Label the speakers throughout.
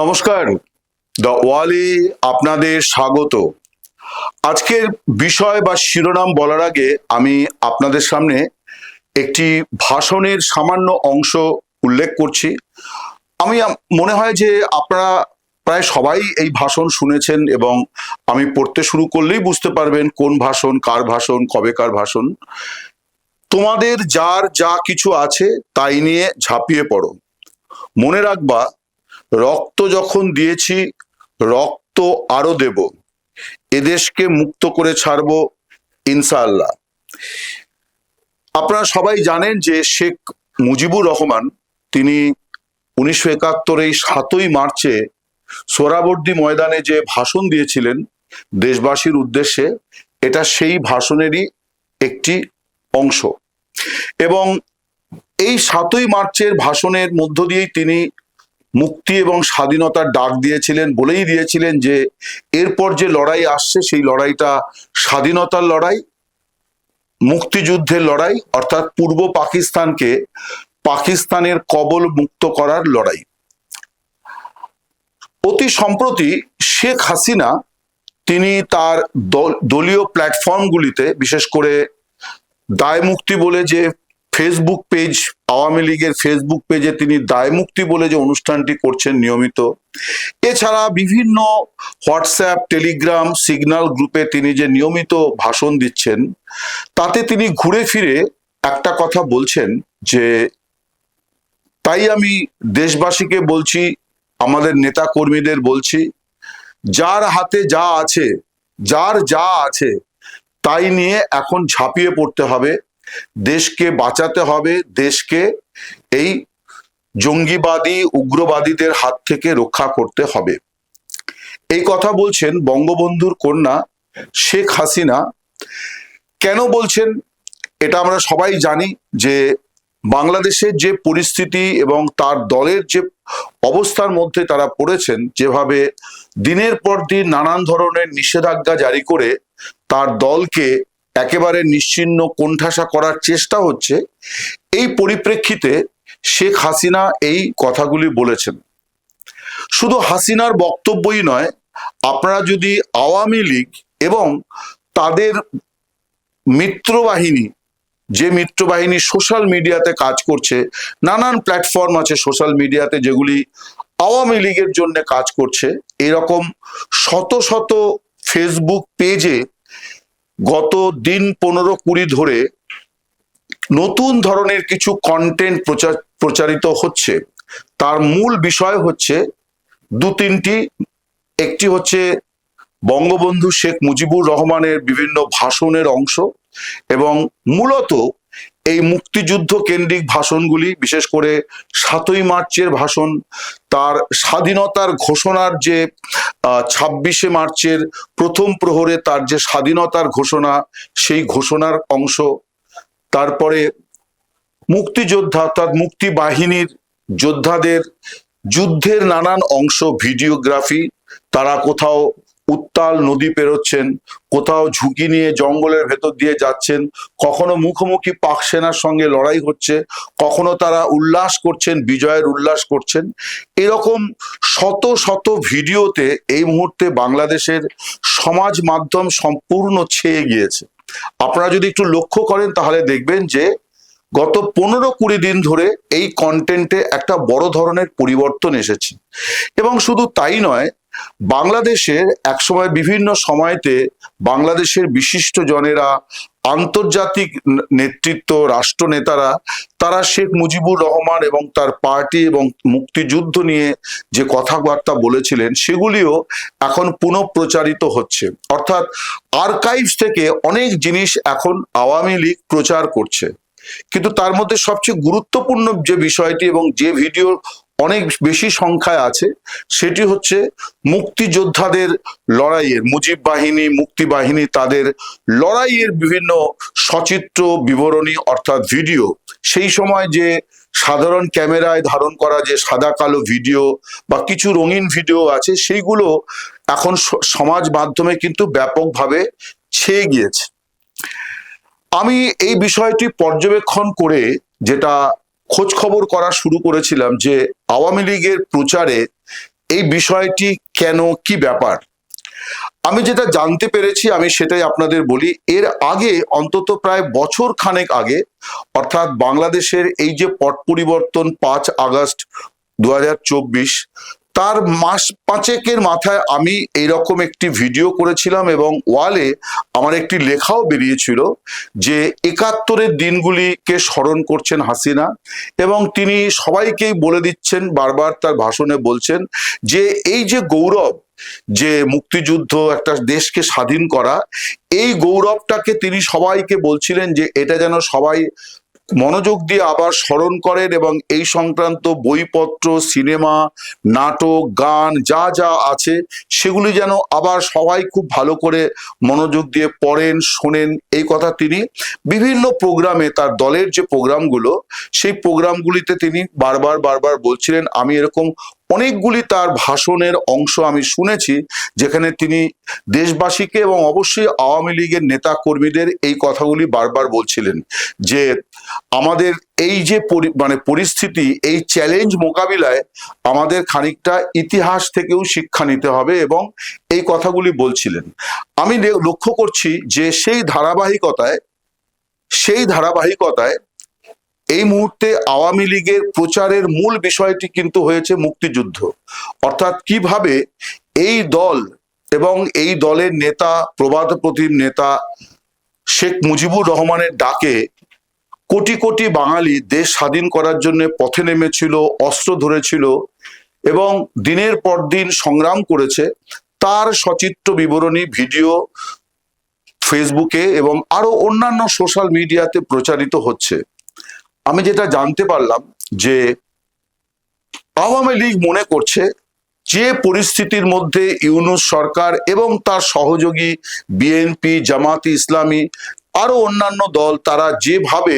Speaker 1: নমস্কার। দ্য ওয়ালি আপনাদের স্বাগত। আজকের বিষয় বা শিরোনাম বলার আগে আমি আপনাদের সামনে একটি ভাষণের সামান্য অংশ উল্লেখ করছি। আমি মনে হয় যে আপনারা প্রায় সবাই এই ভাষণ শুনেছেন এবং আমি পড়তে শুরু করলেই বুঝতে পারবেন কোন ভাষণ, কার ভাষণ কবে কার ভাষণ। তোমাদের যার যা কিছু আছে তাই নিয়ে ঝাঁপিয়ে পড়ো। মনে রাখবা রক্ত যখন দিয়েছি, রক্ত আরও দেব। এদেশকে মুক্ত করে ছাড়বো, ইনশাআল্লাহ। আপনারা সবাই জানেন যে শেখ মুজিবুর রহমান, তিনি উনিশশো একাত্তর সাতই মার্চে সোহরাবর্দী ময়দানে যে ভাষণ দিয়েছিলেন দেশবাসীর উদ্দেশ্যে, এটা সেই ভাষণেরই একটি অংশ। এবং এই সাতই মার্চের ভাষণের মধ্য দিয়েই তিনি মুক্তি এবং স্বাধীনতার ডাক দিয়েছিলেন, বলেই দিয়েছিলেন যে এরপর যে লড়াই আসছে, সেই লড়াইটা স্বাধীনতার লড়াই, মুক্তিযুদ্ধের লড়াই, অর্থাৎ পূর্ব পাকিস্তানকে পাকিস্তানের কবল মুক্ত করার লড়াই। অতি সম্প্রতি শেখ হাসিনা, তিনি তার দল- দলীয় প্ল্যাটফর্মগুলিতে বিশেষ করে দায় মুক্তি বলে যে ফেসবুক পেজ আওয়ামী লীগের ফেসবুক পেজে তিনি দায় মুক্তি বলে যে অনুষ্ঠানটি করছেন নিয়মিত। এছাড়া বিভিন্ন হোয়াটসঅ্যাপ টেলিগ্রাম সিগন্যাল গ্রুপে তিনি যে নিয়মিত ভাষণ দিচ্ছেন, তাতে তিনি ঘুরে ফিরে একটা কথা বলছেন যে, তাই আমি দেশবাসীকে বলছি, আমাদের নেতা কর্মীদের বলছি, যার হাতে যা আছে, যার যা আছে, তাই নিয়ে এখন ঝাঁপিয়ে পড়তে হবে। দেশকে বাঁচাতে হবে, দেশকে এই জঙ্গিবাদী, উগ্রবাদীদের হাত থেকে রক্ষা করতে হবে। এই কথা বলছেন বঙ্গবন্ধুর কন্যা শেখ হাসিনা। কেন বলছেন? এটা আমরা সবাই জানি যে বাংলাদেশের যে পরিস্থিতি এবং তার দলের যে অবস্থার মধ্যে তারা পড়েছেন, যেভাবে দিনের পর দিন নানান ধরনের নিষেধাজ্ঞা জারি করে তার দলকে একেবারে নিশ্চিহ্ন কোণঠাসা করার চেষ্টা হচ্ছে। এই পরিপ্রেক্ষিতে শেখ হাসিনা এই কথাগুলি বলেছেন। শুধু হাসিনার বক্তব্যই নয়, আপনারা যদি আওয়ামী লীগ এবং তাদের মিত্রবাহিনী, যে মিত্রবাহিনী সোশ্যাল মিডিয়াতে কাজ করছে, নানান প্ল্যাটফর্ম আছে সোশ্যাল মিডিয়াতে যেগুলি আওয়ামী লীগের জন্য কাজ করছে, এরকম শত শত ফেসবুক পেজে গত দিন পনেরো কুড়ি ধরে নতুন ধরনের কিছু কন্টেন্ট প্রচার প্রচারিত হচ্ছে। তার মূল বিষয় হচ্ছে দু তিনটি, একটি হচ্ছে বঙ্গবন্ধু শেখ মুজিবুর রহমানের বিভিন্ন ভাষণের অংশ এবং মূলত এই মুক্তিযুদ্ধ কেন্দ্রিক ভাষণগুলি, বিশেষ করে সাতই মার্চের ভাষণ, তার স্বাধীনতার ঘোষণার যে ছাব্বিশে মার্চের প্রথম প্রহরে তার যে স্বাধীনতার ঘোষণা, সেই ঘোষণার অংশ। তারপরে মুক্তিযোদ্ধা অর্থাৎ মুক্তি বাহিনীর যোদ্ধাদের যুদ্ধের নানান অংশ, ভিডিওগ্রাফি, তারা কোথাও উত্তাল নদী পেরোচ্ছেন, কোথাও ঝুঁকি নিয়ে জঙ্গলের ভেতর দিয়ে যাচ্ছেন, কখনো মুখোমুখি পাক সেনার সঙ্গে লড়াই হচ্ছে, কখনো তারা উল্লাস করছেন, বিজয়ের উল্লাস করছেন। এরকম শত শত ভিডিওতে এই মুহূর্তে বাংলাদেশের সমাজ মাধ্যম সম্পূর্ণ ছেয়ে গিয়েছে। আপনারা যদি একটু লক্ষ্য করেন, তাহলে দেখবেন যে গত পনেরো কুড়ি দিন ধরে এই কন্টেন্টে একটা বড় ধরনের পরিবর্তন এসেছে। এবং শুধু তাই নয় বাংলাদেশের একসময় বিভিন্ন সময়তে বাংলাদেশের বিশিষ্ট জনেরা আন্তর্জাতিক নেতৃত্ব, রাষ্ট্রনেতারা, তারা শেখ মুজিবুর রহমান এবং তার পার্টি এবং মুক্তিযুদ্ধ নিয়ে যে কথাবার্তা বলেছিলেন, সেগুলিও এখন পুনঃপ্রচারিত হচ্ছে। অর্থাৎ আর্কাইভস থেকে অনেক জিনিস এখন আওয়ামী লীগ প্রচার করছে। কিন্তু তার মধ্যে সবচেয়ে গুরুত্বপূর্ণ যে বিষয়টি এবং যে ভিডিও অনেক বেশি সংখ্যায় আছে। সেটি হচ্ছে মুক্তিযোদ্ধাদের লড়াইয়ের, মুজিব বাহিনী, মুক্তি বাহিনী তাদের লড়াইয়ের বিভিন্ন সচিত্র, বিবরণী অর্থাৎ ভিডিও। সেই সময় যে সাধারণ ক্যামেরায় ধারণ করা যে সাদা কালো ভিডিও বা কিছু রঙিন ভিডিও আছে সেইগুলো এখন সমাজ মাধ্যমে কিন্তু ব্যাপকভাবে ছেয়ে গিয়েছে। আমি এই বিষয়টি পর্যবেক্ষণ করে যেটা খোঁজ খবর করা শুরু করেছিলাম যে আওয়ামী লীগের প্রচারে এই বিষয়টি কেন, কি ব্যাপার? আমি যেটা জানতে পেরেছি, আমি সেটাই আপনাদের বলি, এর আগে, অন্তত প্রায় বছর খানেক আগে, অর্থাৎ বাংলাদেশের এই যে পট পরিবর্তন পাঁচ আগস্ট দু হাজার চব্বিশ তার মাস পাঁচেকের মাথায় আমি এইরকম একটি ভিডিও করেছিলাম এবং ওয়ালে আমার একটি লেখাও বেরিয়েছিল যে একাত্তরের দিনগুলিকে স্মরণ করছেন হাসিনা এবং তিনি সবাইকেই বলে দিচ্ছেন, বারবার তার ভাষণে বলছেন যে এই যে গৌরব, যে মুক্তিযুদ্ধ একটা দেশকে স্বাধীন করা, এই গৌরবটাকে তিনি সবাইকে বলছিলেন যে এটা যেন সবাই মনোযোগ দিয়ে আবার স্মরণ করেন এবং এই সংক্রান্ত বইপত্র, সিনেমা, নাটক, গান যা যা আছে, সেগুলি যেন আবার সবাই খুব ভালো করে মনোযোগ দিয়ে পড়েন, শোনেন। এই কথা তিনি বিভিন্ন প্রোগ্রামে তার দলের যে প্রোগ্রামগুলো, সেই প্রোগ্রামগুলিতে তিনি বারবার বারবার বলছিলেন, আমি এরকম অনেকগুলি তার ভাষণের অংশ আমি শুনেছি, যেখানে তিনি দেশবাসীকে এবং অবশ্যই আওয়ামী লীগের নেতা কর্মীদের এই কথাগুলি বারবার বলছিলেন যে আমাদের এই যে মানে পরিস্থিতি, এই চ্যালেঞ্জ মোকাবিলায় আমাদের খানিকটা ইতিহাস থেকেও শিক্ষা নিতে হবে এবং এই কথাগুলি বলছিলেন। আমি লক্ষ্য করছি যে সেই ধারাবাহিকতায় সেই ধারাবাহিকতায় এই মুহূর্তে আওয়ামী লীগের প্রচারের মূল বিষয়টি কিন্তু হয়েছে মুক্তিযুদ্ধ। অর্থাৎ কীভাবে এই দল এবং এই দলের নেতা, প্রবাদ প্রতিম নেতা শেখ মুজিবুর রহমানের ডাকে কোটি কোটি বাঙালি দেশ স্বাধীন করার জন্য পথে নেমেছিল, অস্ত্র ধরেছিল এবং দিনের পর দিন সংগ্রাম করেছে। তার সচিত্র বিবরণী, ভিডিও ফেসবুকে এবং আরও অন্যান্য সোশ্যাল মিডিয়াতে প্রচারিত হচ্ছে। আমি যেটা জানতে পারলাম যে আওয়ামী লীগ মনে করছে যে পরিস্থিতির মধ্যে ইউনুস সরকার এবং তার সহযোগী বিএনপি জামাতি ইসলামী, আরও অন্যান্য দল, তারা যেভাবে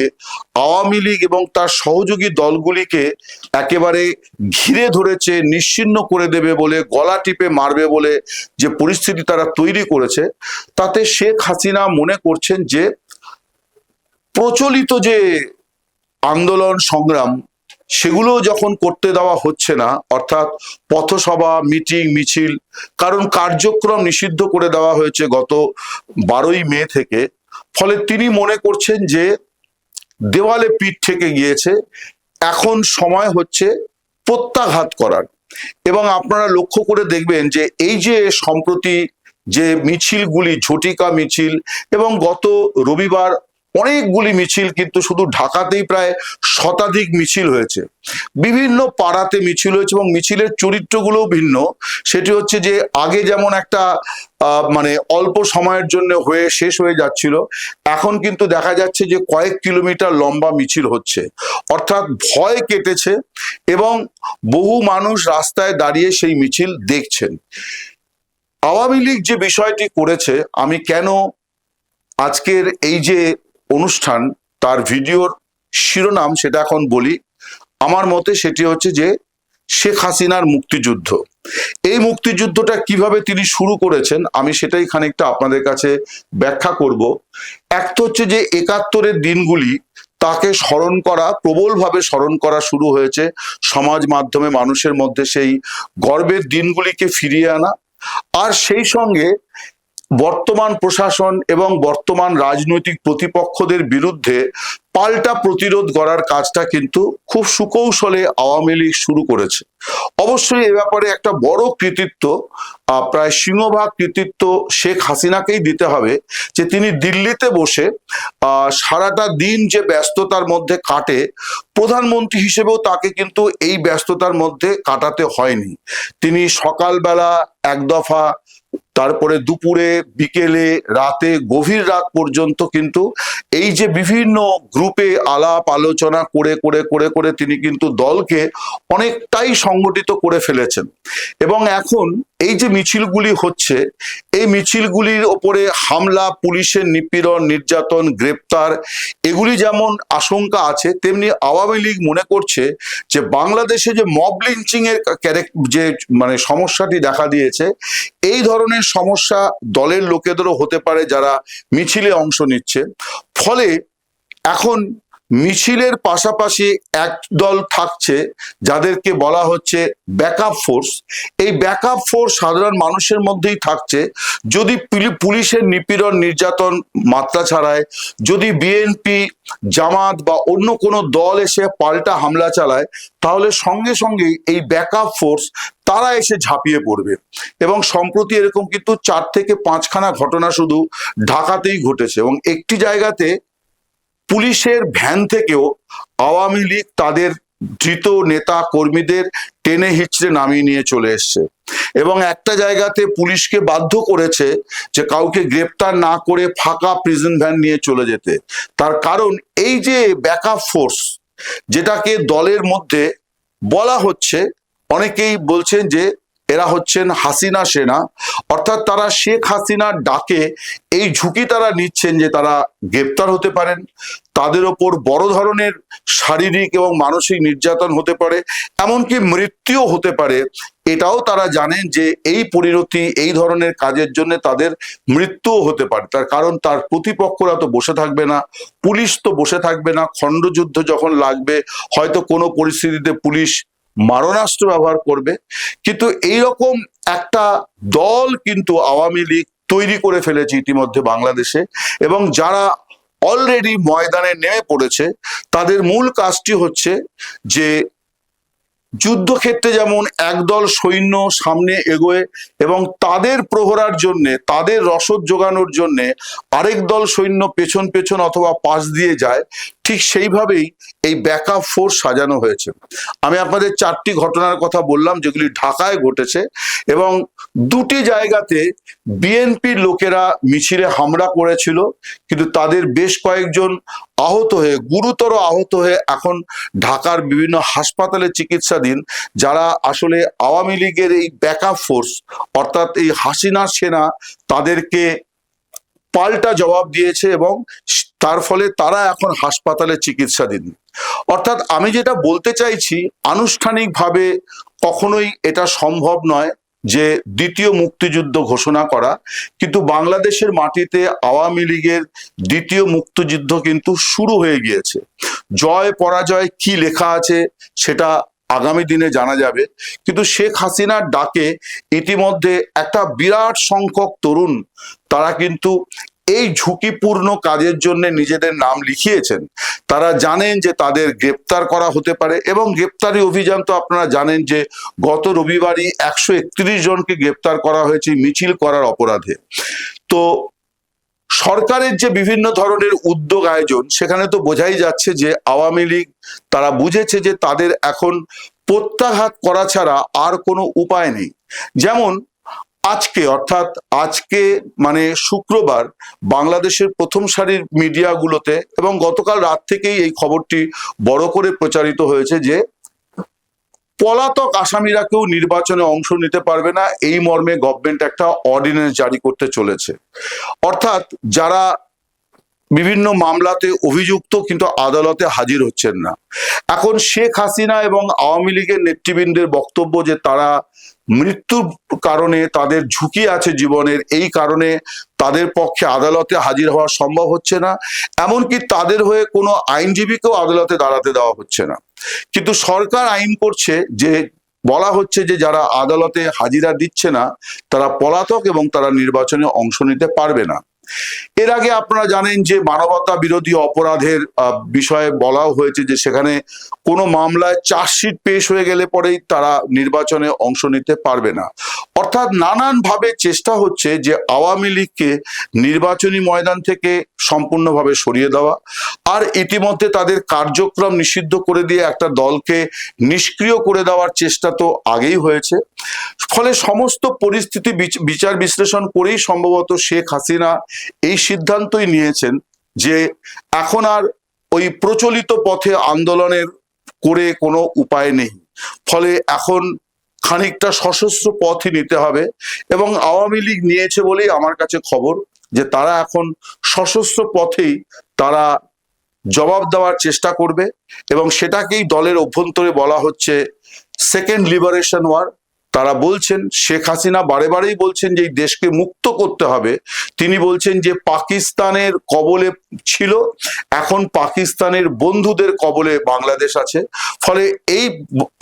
Speaker 1: আওয়ামী লীগ এবং তার সহযোগী দলগুলিকে একেবারে ঘিরে ধরেছে, নিশ্চিন্ন করে দেবে বলে, গলা টিপে মারবে বলে যে পরিস্থিতি তারা তৈরি করেছে, তাতে শেখ হাসিনা মনে করছেন যে প্রচলিত যে আন্দোলন, সংগ্রাম সেগুলো যখন করতে দেওয়া হচ্ছে না, অর্থাৎ পথসভা, মিটিং, মিছিল, কারণ কার্যক্রম নিষিদ্ধ করে দেওয়া হয়েছে গত বারোই মে থেকে, ফলে তিনি মনে করছেন যে দেওয়ালে পিঠ থেকে গিয়েছে, এখন সময় হচ্ছে প্রত্যাঘাত করার। এবং আপনারা লক্ষ্য করে দেখবেন যে এই যে সম্প্রতি যে মিছিলগুলি, ঝটিকা মিছিল এবং গত রবিবার অনেকগুলি মিছিল কিন্তু শুধু ঢাকাতেই প্রায় শতাধিক মিছিল হয়েছে। বিভিন্ন পাড়াতে মিছিল হয়েছে এবং মিছিলের চরিত্রগুলোও ভিন্ন। সেটি হচ্ছে যে আগে যেমন একটা মানে অল্প সময়ের জন্য হয়ে শেষ হয়ে যাচ্ছিল, এখন কিন্তু দেখা যাচ্ছে যে কয়েক কিলোমিটার লম্বা মিছিল হচ্ছে। অর্থাৎ ভয় কেটেছে এবং বহু মানুষ রাস্তায় দাঁড়িয়ে সেই মিছিল দেখছেন। আওয়ামী লীগ যে বিষয়টি করেছে, আমি কেন আজকের এই যে অনুষ্ঠান, তার ভিডিওর শিরোনাম সেটা এখন বলি। আমার মতে সেটি হচ্ছে যে, শেখ হাসিনার মুক্তিযুদ্ধ। এই মুক্তিযুদ্ধটা কীভাবে তিনি শুরু করেছেন, আমি সেটাই খানিকটা আপনাদের কাছে ব্যাখ্যা করব। এক তো হচ্ছে যে, একাত্তরের দিনগুলি তাকে স্মরণ করা, প্রবলভাবে স্মরণ করা শুরু হয়েছে সমাজ মাধ্যমে মানুষের মধ্যে সেই গর্বের দিনগুলিকে ফিরিয়ে আনা। আর সেই সঙ্গে বর্তমান প্রশাসন এবং বর্তমান রাজনৈতিক প্রতিপক্ষদের বিরুদ্ধে পাল্টা প্রতিরোধ করার কাজটা কিন্তু খুব সুকৌশলে আওয়ামী লীগ শুরু করেছে। অবশ্যই এ ব্যাপারে একটা বড় কৃতিত্ব প্রায় সিংহভাগ কৃতিত্ব শেখ হাসিনাকেই দিতে হবে যে তিনি দিল্লিতে বসে সারাটা দিন যে ব্যস্ততার মধ্যে কাটে, প্রধানমন্ত্রী হিসেবেও তাকে কিন্তু এই ব্যস্ততার মধ্যে কাটাতে হয়নি। তিনি সকালবেলা এক দফা তারপরে দুপুরে, বিকেলে, রাতে, গভীর রাত পর্যন্ত কিন্তু এই যে বিভিন্ন গ্রুপে আলাপ, আলোচনা করে করে করে করে তিনি কিন্তু দলকে অনেকটাই সংগঠিত করে ফেলেছেন। এবং এখন এই যে মিছিলগুলি হচ্ছে, এই মিছিলগুলির ওপরে হামলা, পুলিশের নিপীড়ন, নির্যাতন, গ্রেপ্তার, এগুলি যেমন আশঙ্কা আছে, তেমনি আওয়ামী লীগ মনে করছে যে বাংলাদেশে যে মব লিঞ্চিং এর ক্যারেক- যে মানে সমস্যাটি দেখা দিয়েছে, এই ধরনের সমস্যা দলের লোকেদেরও হতে পারে যারা মিছিলে অংশ নিচ্ছে। ফলে এখন মিছিলের পাশাপাশি এক দল থাকছে যাদেরকে বলা হচ্ছে ব্যাকআপ ফোর্স। এই ব্যাকআপ ফোর্স সাধারণ মানুষের মধ্যেই থাকছে। যদি পুলিশের নিপীড়ন, নির্যাতন মাত্রা ছাড়ায়, যদি বিএনপি, জামাত বা অন্য কোনো দল এসে পাল্টা হামলা চালায়, তাহলে সঙ্গে সঙ্গে এই ব্যাকআপ ফোর্স তারা এসে ঝাঁপিয়ে পড়বে। এবং সম্প্রতি এরকম কিন্তু চার থেকে পাঁচখানা ঘটনা শুধু ঢাকাতেই ঘটেছে এবং একটি জায়গাতে পুলিশের ভ্যান থেকেও আওয়ামী লীগ তাদের ধৃত নেতা কর্মীদের টেনে হিচড়ে নামিয়ে নিয়ে চলে এসছে। এবং একটা জায়গাতে পুলিশকে বাধ্য করেছে যে কাউকে গ্রেপ্তার না করে ফাঁকা প্রিজন ভ্যান নিয়ে চলে যেতে। তার কারণ এই যে ব্যাকআপ ফোর্স যেটাকে দলের মধ্যে বলা হচ্ছে, অনেকেই বলছেন যে এরা হচ্ছেন হাসিনা সেনা। অর্থাৎ তারা শেখ হাসিনার ডাকে এই ঝুঁকি তারা নিচ্ছেন যে তারা গ্রেপ্তার হতে পারেন। তাদের ওপর বড় ধরনের শারীরিক এবং মানসিক নির্যাতন হতে পারে, এমনকি মৃত্যুও হতে পারে। এটাও তারা জানেন যে এই পরিণতি, এই ধরনের কাজের জন্য তাদের মৃত্যুও হতে পারে। তার কারণ তার প্রতিপক্ষরা তো বসে থাকবে না, পুলিশ তো বসে থাকবে না। খণ্ডযুদ্ধ যখন লাগবে, হয়তো কোনো পরিস্থিতিতে পুলিশ মারণাস্ত্র ব্যবহার করবে। কিন্তু এই রকম একটা দল কিন্তু আওয়ামী লীগ তৈরি করে ফেলেছে ইতিমধ্যে বাংলাদেশে এবং যারা অলরেডি ময়দানে নেমে পড়েছে, তাদের মূল কাজটি হচ্ছে যে যুদ্ধক্ষেত্রে যেমন একদল সৈন্য সামনে এগোয় এবং তাদের প্রহরার জন্যে, তাদের রসদ যোগানোর জন্যে আরেক দল সৈন্য পেছন পেছন অথবা পাশ দিয়ে যায় ঠিক সেইভাবেই এই ব্যাকআপ ফোর্স সাজানো হয়েছে। আমি আপনাদের চারটি ঘটনার কথা বললাম, যেগুলি ঢাকায় ঘটেছে এবং দুটি জায়গাতে বিএনপির লোকেরা মিছিলে হামলা করেছিল, কিন্তু তাদের বেশ কয়েকজন আহত হয়ে, গুরুতর আহত হয়ে এখন ঢাকার বিভিন্ন হাসপাতালে চিকিৎসাধীন, যারা আসলে আওয়ামী লীগের এই ব্যাকআপ ফোর্স অর্থাৎ এই হাসিনা সেনা, তাদেরকে পাল্টা জবাব দিয়েছে এবং তার ফলে তারা এখন হাসপাতালে চিকিৎসাধীন। অর্থাৎ আমি যেটা বলতে চাইছি, আনুষ্ঠানিকভাবে কখনোই এটা সম্ভব নয় যে দ্বিতীয় মুক্তিযুদ্ধ ঘোষণা করা, কিন্তু বাংলাদেশের মাটিতে আওয়ামী লীগের দ্বিতীয় মুক্তিযুদ্ধ কিন্তু শুরু হয়ে গিয়েছে। জয়, পরাজয় কি লেখা আছে সেটা আগামী দিনে জানা যাবে। কিন্তু শেখ হাসিনার ডাকে ইতিমধ্যে একটা বিরাট সংখ্যক তরুণ তারা কিন্তু এই ঝুঁকিপূর্ণ কাজের জন্য নিজেদের নাম লিখিয়েছেন। তারা জানেন যে তাদের গ্রেপ্তার করা হতে পারে এবং গ্রেপ্তারি অভিযান তো আপনারা জানেন যে গত রবিবারই একশো একত্রিশ জনকে গ্রেপ্তার করা হয়েছে মিছিল করার অপরাধে। তো সরকারের যে বিভিন্ন ধরনের উদ্যোগ আয়োজন, সেখানে তো বোঝাই যাচ্ছে যে আওয়ামী লীগ, তারা বুঝেছে যে তাদের এখন প্রত্যাঘাত করা ছাড়া আর কোনো উপায় নেই। যেমন, আজকে, অর্থাৎ আজকে মানে শুক্রবার, বাংলাদেশের প্রথম সারির মিডিয়াগুলোতে এবং গতকাল রাত থেকেই এই খবরটি বড় করে প্রচারিত হয়েছে যে পলাতক আসামিরা কেউ নির্বাচনে অংশ নিতে পারবে না। এই মর্মে গভর্নমেন্ট একটা অর্ডিন্যান্স জারি করতে চলেছে। অর্থাৎ যারা বিভিন্ন মামলাতে অভিযুক্ত কিন্তু আদালতে হাজির হচ্ছেন না। এখন শেখ হাসিনা এবং আওয়ামী লীগের নেতৃবৃন্দের বক্তব্য যে তারা মৃত্যুর কারণে তাদের ঝুঁকি আছে জীবনের, এই কারণে তাদের পক্ষে আদালতে হাজির হওয়া সম্ভব হচ্ছে না। এমনকি তাদের হয়ে কোনো আইনজীবীকেও আদালতে দাঁড়াতে দেওয়া হচ্ছে না। কিন্তু সরকার আইন করছে যে, বলা হচ্ছে যে যারা আদালতে হাজিরা দিচ্ছে না, তারা পলাতক এবং তারা নির্বাচনে অংশ নিতে পারবে না। এর আগে আপনারা জানেন যে মানবতা বিরোধী অপরাধের বিষয়ে বলাও হয়েছে যে সেখানে কোনো মামলায় চার্জশিট পেশ হয়ে গেলে পরেই তারা নির্বাচনে অংশ নিতে পারবে না। অর্থাৎ নানানভাবে চেষ্টা হচ্ছে যে আওয়ামী লীগকে নির্বাচনী ময়দান থেকে সম্পূর্ণভাবে সরিয়ে দেওয়া আর ইতিমধ্যে তাদের কার্যক্রম নিষিদ্ধ করে দিয়ে একটা দলকে নিষ্ক্রিয় করে দেওয়ার চেষ্টা তো আগেই হয়েছে। ফলে সমস্ত পরিস্থিতি বিচ- বিচার বিশ্লেষণ করেই সম্ভবত শেখ হাসিনা এই সিদ্ধান্তই নিয়েছেন যে এখন আর ওই প্রচলিত পথে আন্দোলনের করে কোনো উপায় নেই। ফলে এখন খানিকটা সশস্ত্র পথই নিতে হবে এবং আওয়ামী লীগ নিয়েছে বলেই আমার কাছে খবর যে তারা এখন সশস্ত্র পথেই তারা জবাব দেওয়ার চেষ্টা করবে এবং সেটাকেই দলের অভ্যন্তরে বলা হচ্ছে সেকেন্ড লিবারেশন ওয়ার তারা বলছেন, শেখ হাসিনা বারে বারেই বলছেন যে এই দেশকে মুক্ত করতে হবে। তিনি বলছেন যে পাকিস্তানের কবলে ছিল, এখন পাকিস্তানের বন্ধুদের কবলে বাংলাদেশ আছে। ফলে এই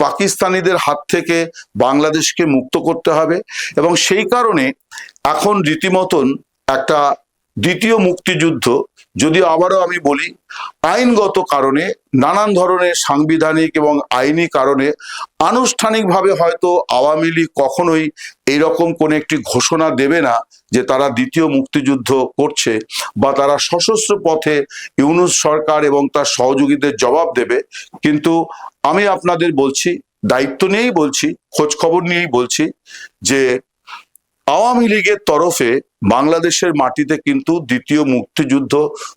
Speaker 1: পাকিস্তানিদের হাত থেকে বাংলাদেশকে মুক্ত করতে হবে এবং সেই কারণে এখন রীতিমতন একটা দ্বিতীয় মুক্তিযুদ্ধ যদি আবারও আমি বলি, আইনগত কারণে, নানান ধরনের সাংবিধানিক এবং আইনি কারণে আনুষ্ঠানিকভাবে হয়তো আওয়ামী লীগ কখনোই এইরকম কোন একটি ঘোষণা দেবে না যে তারা দ্বিতীয় মুক্তিযুদ্ধ করছে বা তারা সশস্ত্র পথে ইউনুস সরকার এবং তার সহযোগীদের জবাব দেবে। কিন্তু আমি আপনাদের বলছি, দায়িত্ব নিয়েই বলছি, খোঁজখবর নিয়েই বলছি যে আওয়ামী লীগের তরফে বাংলাদেশের মাটিতে কিন্তু দ্বিতীয় মুক্তিযুদ্ধ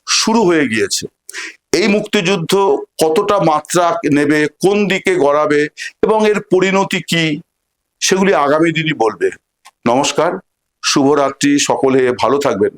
Speaker 1: শুরু হয়ে গিয়েছে। এই মুক্তিযুদ্ধ কতটা মাত্রা নেবে, কোন দিকে গড়াবে এবং এর পরিণতি কি, সেগুলি আগামী দিনই বলবে। নমস্কার, শুভরাত্রি, সকলে ভালো থাকবেন।